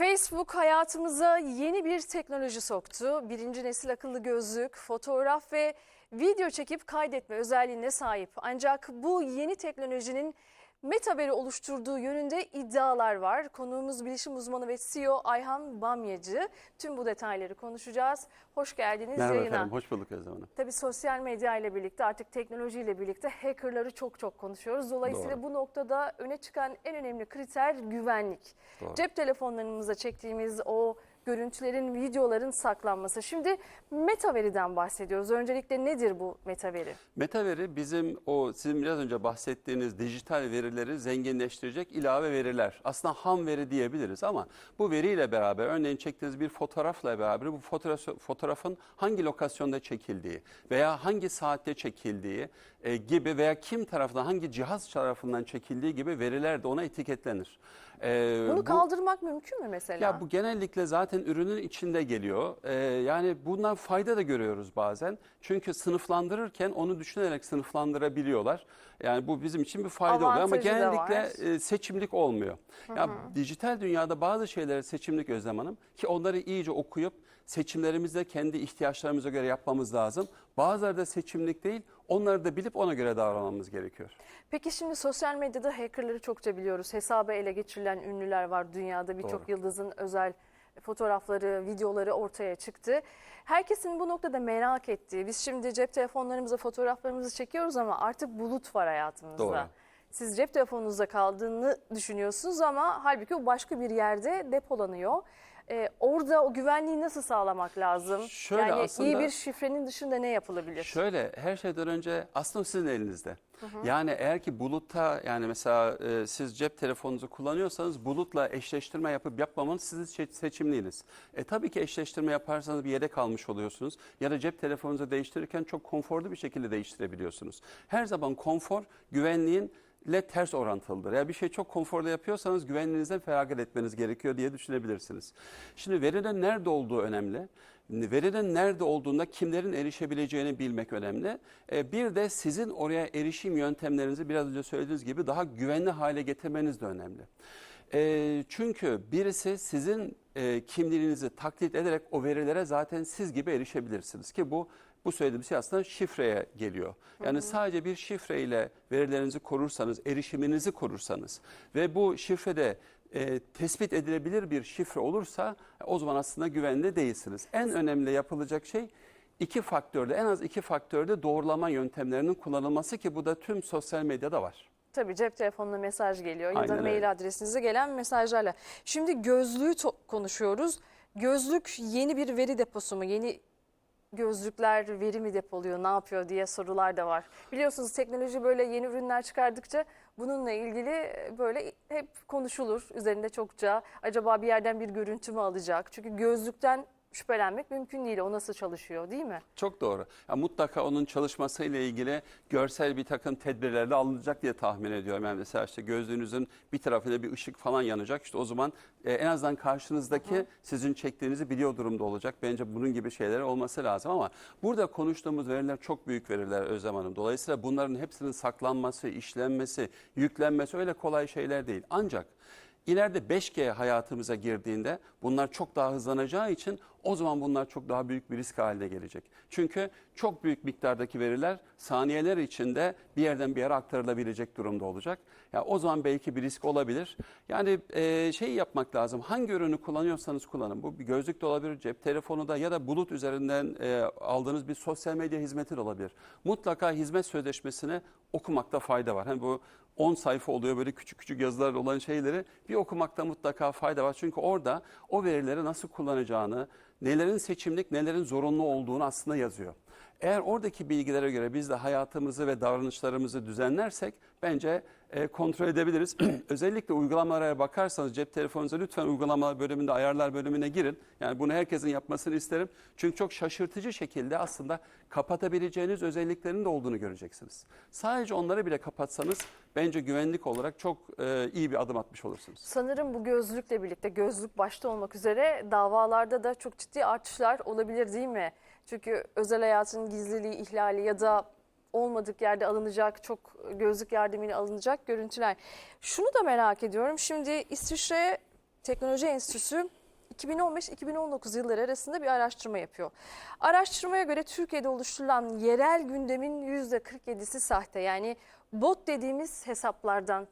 Facebook hayatımıza yeni bir teknoloji soktu. Birinci nesil akıllı gözlük, fotoğraf ve video çekip kaydetme özelliğine sahip. Ancak bu yeni teknolojinin metaver'i oluşturduğu yönünde iddialar var. Konuğumuz bilişim uzmanı ve CEO Ayhan Bamyacı. Tüm bu detayları konuşacağız. Hoş geldiniz Merhaba yayına. efendim, hoş bulduk Özlem Hanım. Tabii sosyal medya ile birlikte artık teknolojiyle birlikte hackerları çok çok konuşuyoruz. Dolayısıyla Doğru. bu noktada öne çıkan en önemli kriter güvenlik. Doğru. Cep telefonlarımıza çektiğimiz o görüntülerin, videoların saklanması. Şimdi metaveriden bahsediyoruz. Öncelikle nedir bu metaveri? Metaveri bizim o sizin biraz önce bahsettiğiniz dijital verileri zenginleştirecek ilave veriler. Aslında ham veri diyebiliriz ama bu veriyle beraber örneğin çektiğiniz bir fotoğrafla beraber bu fotoğraf, fotoğrafın hangi lokasyonda çekildiği veya hangi saatte çekildiği e, gibi veya kim tarafından hangi cihaz tarafından çekildiği gibi veriler de ona etiketlenir. E, Bunu bu- kaldırmak mümkün mü mesela? Ya bu genellikle zaten ürünün içinde geliyor. Ee, yani bundan fayda da görüyoruz bazen. Çünkü sınıflandırırken onu düşünerek sınıflandırabiliyorlar. Yani bu bizim için bir fayda oluyor ama Avantajı da genellikle var. e, seçimlik olmuyor. Ya dijital dünyada bazı şeylere seçimlik Özlem Hanım ki onları iyice okuyup seçimlerimizde kendi ihtiyaçlarımıza göre yapmamız lazım. Bazıları da seçimlik değil. Onları da bilip ona göre davranmamız gerekiyor. Peki şimdi sosyal medyada hackerları çokça biliyoruz. Hesabı ele geçirilen ünlüler var dünyada. Birçok yıldızın özel fotoğrafları, videoları ortaya çıktı. Herkesin bu noktada merak ettiği, biz şimdi cep telefonlarımıza fotoğraflarımızı çekiyoruz ama artık bulut var hayatımızda. Doğru. Siz cep telefonunuzda kaldığını düşünüyorsunuz ama halbuki o başka bir yerde depolanıyor. Ee, orada o güvenliği nasıl sağlamak lazım? Şöyle yani iyi aslında- bir şifrenin dışında ne yapılabilir? Şöyle her şeyden önce aslında sizin elinizde. Yani eğer ki bulutta yani mesela e, siz cep telefonunuzu kullanıyorsanız bulutla eşleştirme yapıp yapmamanız sizin seç- seçimliğiniz. E tabii ki eşleştirme yaparsanız bir yedek almış oluyorsunuz. Ya da cep telefonunuzu değiştirirken çok konforlu bir şekilde değiştirebiliyorsunuz. Her zaman konfor güvenliğin ile ters orantılıdır. Ya bir şey çok konforlu yapıyorsanız güvenliğinizden feragat etmeniz gerekiyor diye düşünebilirsiniz. Şimdi verinin nerede olduğu önemli. Verinin nerede olduğunda kimlerin erişebileceğini bilmek önemli. Ee, Bir de sizin oraya erişim yöntemlerinizi biraz önce söylediğiniz gibi daha güvenli hale getirmeniz de önemli. Ee, Çünkü birisi sizin e, kimliğinizi taklit ederek o verilere zaten siz gibi erişebilirsiniz ki bu bu söylediğim şey aslında şifreye geliyor. Yani sadece bir şifreyle verilerinizi korursanız, erişiminizi korursanız ve bu şifrede e, tespit edilebilir bir şifre olursa o zaman aslında güvenli değilsiniz. En önemli yapılacak şey iki faktörde, en az iki faktörde doğrulama yöntemlerinin kullanılması ki bu da tüm sosyal medyada var. Tabii cep telefonuna mesaj geliyor ya da Aynen mail öyle. adresinize gelen mesajlarla. Şimdi gözlüğü konuşuyoruz. Gözlük yeni bir veri deposu mu? Yeni gözlükler veri mi depoluyor, ne yapıyor diye sorular da var. Biliyorsunuz teknoloji böyle yeni ürünler çıkardıkça bununla ilgili böyle hep konuşulur üzerinde çokça. Acaba bir yerden bir görüntü mü alacak? Çünkü gözlükten şüphelenmek mümkün değil. O nasıl çalışıyor değil mi? Çok doğru. Ya mutlaka onun çalışmasıyla ilgili görsel bir takım tedbirler de alınacak diye tahmin ediyorum. Yani mesela işte gözlüğünüzün bir tarafında bir ışık falan yanacak. İşte o zaman e, en azından karşınızdaki sizin çektiğinizi biliyor durumda olacak. Bence bunun gibi şeyler olması lazım ama burada konuştuğumuz veriler çok büyük veriler Özlem Hanım. Dolayısıyla bunların hepsinin saklanması, işlenmesi, yüklenmesi öyle kolay şeyler değil. Ancak İleride 5G hayatımıza girdiğinde bunlar çok daha hızlanacağı için o zaman bunlar çok daha büyük bir risk haline gelecek. Çünkü çok büyük miktardaki veriler saniyeler içinde bir yerden bir yere aktarılabilecek durumda olacak. Ya o zaman belki bir risk olabilir. Yani e, şey yapmak lazım. Hangi ürünü kullanıyorsanız kullanın. Bu bir gözlük de olabilir, cep telefonu da ya da bulut üzerinden e, aldığınız bir sosyal medya hizmeti de olabilir. Mutlaka hizmet sözleşmesini okumakta fayda var. Hani bu 10 sayfa oluyor böyle küçük küçük yazılar olan şeyleri bir okumakta mutlaka fayda var. Çünkü orada o verileri nasıl kullanacağını, nelerin seçimlik, nelerin zorunlu olduğunu aslında yazıyor. Eğer oradaki bilgilere göre biz de hayatımızı ve davranışlarımızı düzenlersek bence e, kontrol edebiliriz. Özellikle uygulamalara bakarsanız cep telefonunuza lütfen uygulamalar bölümünde ayarlar bölümüne girin. Yani bunu herkesin yapmasını isterim. Çünkü çok şaşırtıcı şekilde aslında kapatabileceğiniz özelliklerin de olduğunu göreceksiniz. Sadece onları bile kapatsanız bence güvenlik olarak çok e, iyi bir adım atmış olursunuz. Sanırım bu gözlükle birlikte gözlük başta olmak üzere davalarda da çok ciddi artışlar olabilir değil mi? Çünkü özel hayatın gizliliği ihlali ya da olmadık yerde alınacak çok gözlük yardımıyla alınacak görüntüler. Şunu da merak ediyorum. Şimdi İsviçre Teknoloji Enstitüsü 2015-2019 yılları arasında bir araştırma yapıyor. Araştırmaya göre Türkiye'de oluşturulan yerel gündemin %47'si sahte. Yani bot dediğimiz hesaplardan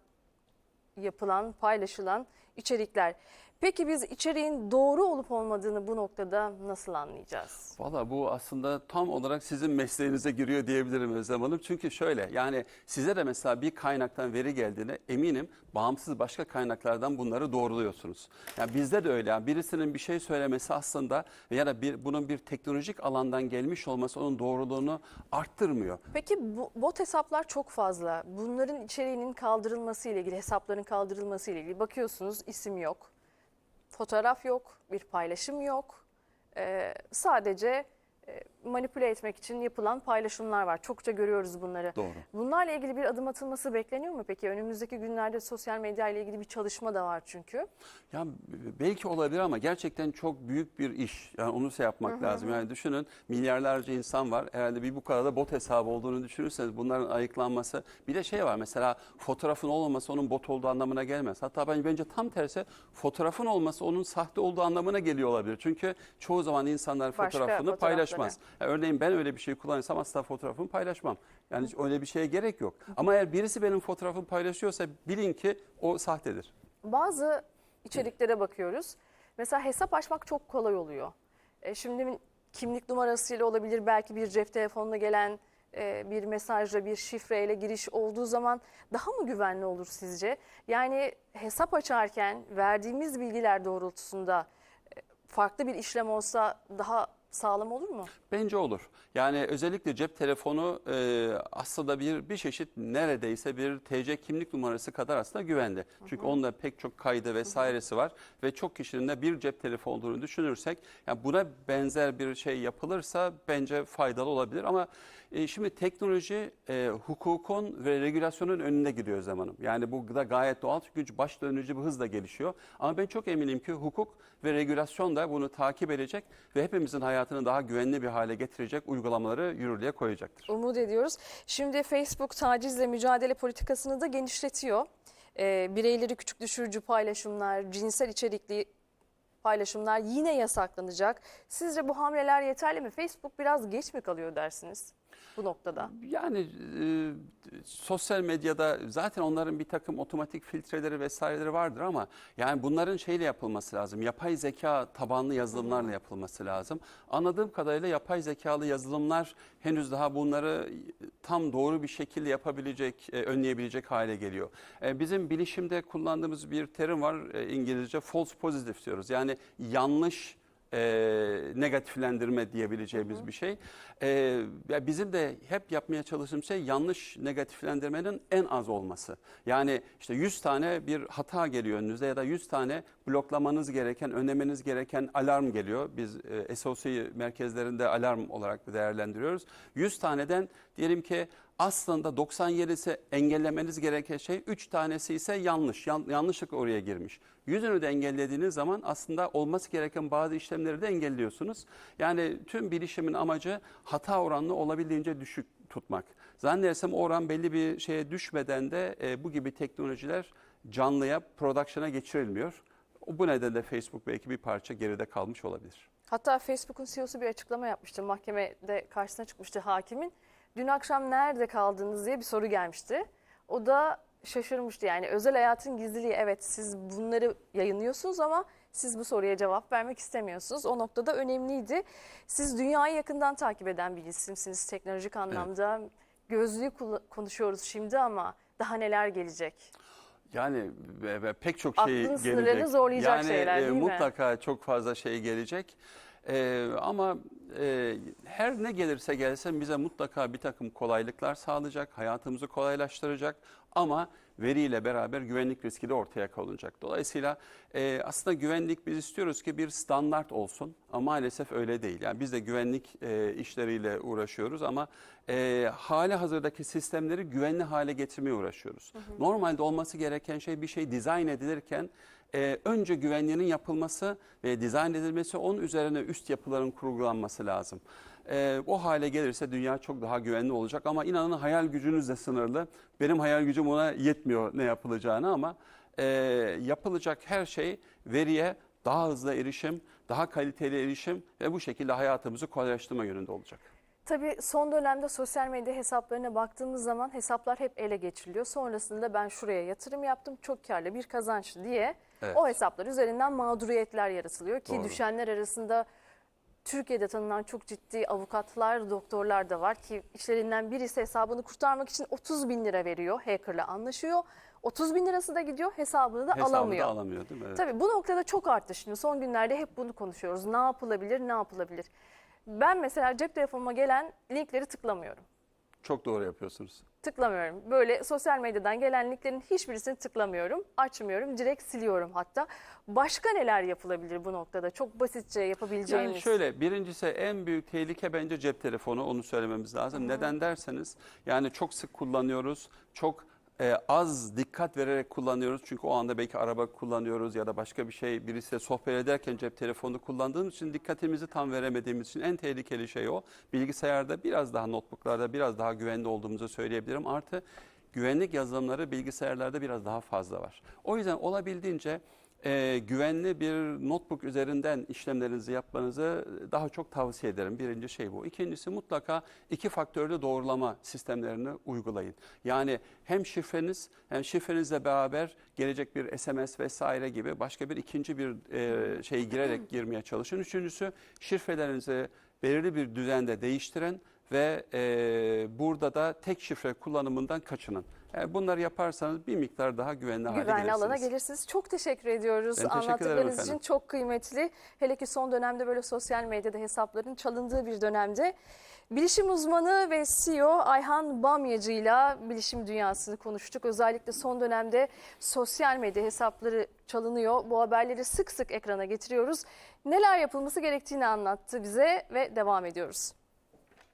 yapılan, paylaşılan içerikler. Peki biz içeriğin doğru olup olmadığını bu noktada nasıl anlayacağız? Valla bu aslında tam olarak sizin mesleğinize giriyor diyebilirim Özlem Hanım. Çünkü şöyle yani size de mesela bir kaynaktan veri geldiğine eminim bağımsız başka kaynaklardan bunları doğruluyorsunuz. Yani bizde de öyle. Yani birisinin bir şey söylemesi aslında ya da bir, bunun bir teknolojik alandan gelmiş olması onun doğruluğunu arttırmıyor. Peki bu bot hesaplar çok fazla. Bunların içeriğinin kaldırılması ile ilgili, hesapların kaldırılması ile ilgili bakıyorsunuz isim yok, fotoğraf yok, bir paylaşım yok. Ee, sadece manipüle etmek için yapılan paylaşımlar var. Çokça görüyoruz bunları. Doğru. Bunlarla ilgili bir adım atılması bekleniyor mu peki? Önümüzdeki günlerde sosyal medya ile ilgili bir çalışma da var çünkü. Ya belki olabilir ama gerçekten çok büyük bir iş. Yani onu şey yapmak lazım. Yani düşünün milyarlarca insan var. Herhalde bir bu kadar da bot hesabı olduğunu düşünürseniz bunların ayıklanması. Bir de şey var mesela fotoğrafın olmaması onun bot olduğu anlamına gelmez. Hatta ben bence tam tersi fotoğrafın olması onun sahte olduğu anlamına geliyor olabilir. Çünkü çoğu zaman insanlar Başka fotoğrafını fotoğrafları. Paylaşmaz. Yani örneğin ben öyle bir şey kullanırsam asla fotoğrafımı paylaşmam. Yani hiç öyle bir şeye gerek yok. Ama eğer birisi benim fotoğrafımı paylaşıyorsa bilin ki o sahtedir. Bazı içeriklere bakıyoruz. Mesela hesap açmak çok kolay oluyor. E, şimdi kimlik numarasıyla olabilir, belki bir cep telefonuna gelen e, bir mesajla, bir şifreyle giriş olduğu zaman daha mı güvenli olur sizce? Yani hesap açarken verdiğimiz bilgiler doğrultusunda e, farklı bir işlem olsa daha sağlam olur mu? Bence olur. Yani özellikle cep telefonu e, aslında bir bir çeşit neredeyse bir TC kimlik numarası kadar aslında güvenli. Çünkü onda pek çok kaydı vesairesi var ve çok kişinin de bir cep telefonu olduğunu düşünürsek yani buna benzer bir şey yapılırsa bence faydalı olabilir ama e, şimdi teknoloji e, hukukun ve regülasyonun önünde gidiyor zamanım. Yani bu da gayet doğal çünkü baş dönücü bir hızla gelişiyor. Ama ben çok eminim ki hukuk ve regülasyon da bunu takip edecek ve hepimizin hayatını daha güvenli bir hale getirecek uygulamaları yürürlüğe koyacaktır. Umut ediyoruz. Şimdi Facebook tacizle mücadele politikasını da genişletiyor. Ee, bireyleri küçük düşürücü paylaşımlar, cinsel içerikli paylaşımlar yine yasaklanacak. Sizce bu hamleler yeterli mi? Facebook biraz geç mi kalıyor dersiniz bu noktada? Yani e, sosyal medyada zaten onların bir takım otomatik filtreleri vesaireleri vardır ama yani bunların şeyle yapılması lazım. Yapay zeka tabanlı yazılımlarla yapılması lazım. Anladığım kadarıyla yapay zekalı yazılımlar henüz daha bunları tam doğru bir şekilde yapabilecek, e, önleyebilecek hale geliyor. E, bizim bilişimde kullandığımız bir terim var e, İngilizce false positive diyoruz. Yani yanlış e, negatiflendirme diyebileceğimiz bir şey. E, ya bizim de hep yapmaya çalıştığım şey yanlış negatiflendirmenin en az olması. Yani işte 100 tane bir hata geliyor önünüze ya da 100 tane bloklamanız gereken, önlemeniz gereken alarm geliyor. Biz e, SOC merkezlerinde alarm olarak değerlendiriyoruz. 100 taneden diyelim ki aslında 97'si engellemeniz gereken şey 3 tanesi ise yanlış. Yan, yanlışlık oraya girmiş. Yüzünü de engellediğiniz zaman aslında olması gereken bazı işlemleri de engelliyorsunuz. Yani tüm bilişimin amacı hata oranını olabildiğince düşük tutmak. Zannedersem oran belli bir şeye düşmeden de e, bu gibi teknolojiler canlıya, production'a geçirilmiyor. Bu nedenle Facebook belki bir parça geride kalmış olabilir. Hatta Facebook'un CEO'su bir açıklama yapmıştı. Mahkemede karşısına çıkmıştı hakimin. Dün akşam nerede kaldınız diye bir soru gelmişti. O da şaşırmıştı. Yani özel hayatın gizliliği evet siz bunları yayınlıyorsunuz ama siz bu soruya cevap vermek istemiyorsunuz. O noktada önemliydi. Siz dünyayı yakından takip eden bir isimsiniz teknolojik anlamda. Gözlüğü kula- konuşuyoruz şimdi ama daha neler gelecek? Yani ve pek çok Aklın şey sınırlarını gelecek. zorlayacak yani, şeyler, e, değil mi? mutlaka çok fazla şey gelecek. E, ama e, her ne gelirse gelsin bize mutlaka bir takım kolaylıklar sağlayacak, hayatımızı kolaylaştıracak ama veriyle beraber güvenlik riski de ortaya konulacak. Dolayısıyla e, aslında güvenlik biz istiyoruz ki bir standart olsun ama maalesef öyle değil. Yani biz de güvenlik e, işleriyle uğraşıyoruz ama e, hali hazırdaki sistemleri güvenli hale getirmeye uğraşıyoruz. Normalde olması gereken şey bir şey dizayn edilirken e, önce güvenliğinin yapılması ve dizayn edilmesi onun üzerine üst yapıların kurgulanması lazım. E, o hale gelirse dünya çok daha güvenli olacak ama inanın hayal gücünüz de sınırlı. Benim hayal gücüm ona yetmiyor ne yapılacağını ama e, yapılacak her şey veriye daha hızlı erişim, daha kaliteli erişim ve bu şekilde hayatımızı kolaylaştırma yönünde olacak. Tabii son dönemde sosyal medya hesaplarına baktığımız zaman hesaplar hep ele geçiriliyor. Sonrasında ben şuraya yatırım yaptım çok karlı bir kazanç diye Evet. o hesaplar üzerinden mağduriyetler yaratılıyor. Ki Doğru. düşenler arasında Türkiye'de tanınan çok ciddi avukatlar, doktorlar da var ki işlerinden birisi hesabını kurtarmak için 30 bin lira veriyor, hackerla anlaşıyor. 30 bin lirası da gidiyor, hesabını da Hesabı alamıyor. da alamıyor değil mi? Evet. Tabii bu noktada çok arttı şimdi. Son günlerde hep bunu konuşuyoruz. Ne yapılabilir, ne yapılabilir? Ben mesela cep telefonuma gelen linkleri tıklamıyorum. Çok doğru yapıyorsunuz. Tıklamıyorum. Böyle sosyal medyadan gelen linklerin hiçbirisini tıklamıyorum. Açmıyorum. Direkt siliyorum hatta. Başka neler yapılabilir bu noktada? Çok basitçe yapabileceğimiz. Yani şöyle birincisi en büyük tehlike bence cep telefonu onu söylememiz lazım. Neden derseniz yani çok sık kullanıyoruz. Çok e, az dikkat vererek kullanıyoruz. Çünkü o anda belki araba kullanıyoruz ya da başka bir şey birisiyle sohbet ederken cep telefonu kullandığımız için dikkatimizi tam veremediğimiz için en tehlikeli şey o. Bilgisayarda biraz daha notebooklarda biraz daha güvenli olduğumuzu söyleyebilirim. Artı güvenlik yazılımları bilgisayarlarda biraz daha fazla var. O yüzden olabildiğince e, güvenli bir notebook üzerinden işlemlerinizi yapmanızı daha çok tavsiye ederim. Birinci şey bu. İkincisi mutlaka iki faktörlü doğrulama sistemlerini uygulayın. Yani hem şifreniz hem şifrenizle beraber gelecek bir SMS vesaire gibi başka bir ikinci bir e, şey girerek girmeye çalışın. Üçüncüsü şifrelerinizi belirli bir düzende değiştirin ve e, burada da tek şifre kullanımından kaçının. Yani bunları yaparsanız bir miktar daha güvenli, hale Güvenli gelirsiniz. alana gelirsiniz. Çok teşekkür ediyoruz. Ben teşekkür Anlattıklarınız için çok kıymetli. Hele ki son dönemde böyle sosyal medyada hesapların çalındığı bir dönemde. Bilişim uzmanı ve CEO Ayhan Bamyacı ile bilişim dünyasını konuştuk. Özellikle son dönemde sosyal medya hesapları çalınıyor. Bu haberleri sık sık ekrana getiriyoruz. Neler yapılması gerektiğini anlattı bize ve devam ediyoruz.